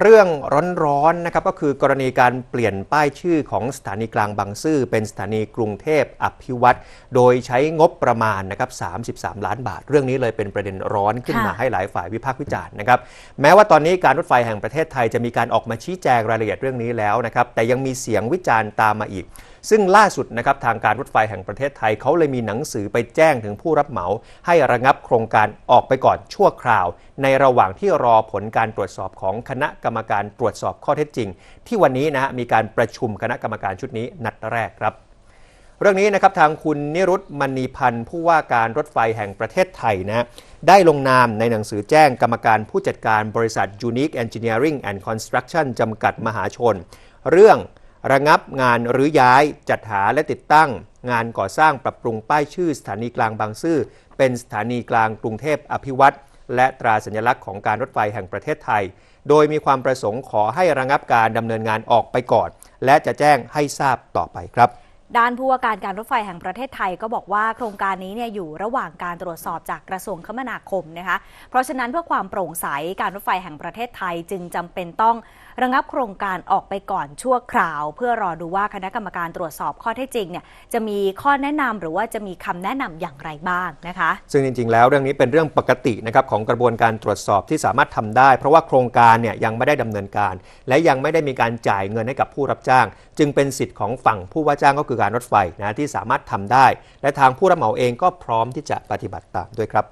เรื่องร้อนๆนะครับก็คือกรณีการเปลี่ยนป้ายชื่อของสถานีกลางบางซื่อ เป็นสถานีกรุงเทพอภิวัตรโดยใช้งบประมาณนะครับ33 ล้านบาท เรื่องนี้เลยเป็นประเด็นร้อนขึ้นมาค่ะให้หลายฝ่ายวิพากษ์วิจารณ์นะครับแม้ว่าตอนนี้การรถไฟแห่งประเทศไทยจะมีการออกมาชี้แจงรายละเอียดเรื่องนี้แล้วนะครับแต่ยังมีเสียงวิจารณ์ตามมาอีก ซึ่งล่าสุดนะครับทางการรถไฟแห่งประเทศไทยเขาเลยมีหนังสือไปแจ้งถึงผู้รับเหมา ให้ระงับโครงการออกไปก่อนชั่วคราว ในระหว่างที่รอผลการตรวจสอบของคณะกรรมการตรวจสอบข้อเท็จจริง ที่วันนี้นะฮะมีการประชุมคณะกรรมการชุดนี้นัดแรกครับเรื่องนี้นะครับทางคุณนิรุตมณีพันธ์ผู้ว่าการรถไฟแห่งประเทศไทยนะฮะได้ลงนามในหนังสือแจ้งกรรมการผู้จัดการบริษัท Unique Engineering and Construction จำกัดมหาชน เรื่อง ระงับงานหรือย้ายจัดหาและติดตั้ง งานก่อสร้างปรับปรุงป้ายชื่อสถานีกลางบางซื่อ เป็นสถานีกลางกรุงเทพอภิวัตรและตราสัญลักษณ์ของการรถไฟแห่งประเทศไทย โดยมีความประสงค์ขอให้ระงับการดำเนินงานออกไปก่อน และจะแจ้งให้ทราบต่อไปครับ ด้านผู้ว่าการการรถไฟแห่งประเทศไทยก็บอกว่าโครงการนี้เนี่ยอยู่ระหว่างการตรวจสอบจากกระทรวงคมนาคมนะคะ เพราะฉะนั้นเพื่อความโปร่งใสการรถไฟแห่งประเทศไทยจึงจำเป็นต้องระงับโครงการออกไปก่อนชั่วคราว เพื่อรอดูว่าคณะกรรมการตรวจสอบข้อเท็จจริงเนี่ยจะมีข้อแนะนำหรือว่าจะมีคำแนะนำอย่างไรบ้างนะคะ ซึ่งจริง ๆ แล้วเรื่องนี้เป็นเรื่องปกตินะครับของกระบวนการตรวจสอบที่สามารถทำได้ เพราะว่าโครงการเนี่ยยังไม่ได้ดำเนินการ และยังไม่ได้มีการจ่ายเงินให้กับผู้รับจ้าง จึงเป็นสิทธิ์ของฝั่งผู้ว่าจ้างก็คือการรถไฟนะที่สามารถทำได้ และทางผู้รับเหมาเองก็พร้อมที่จะปฏิบัติตามด้วยครับ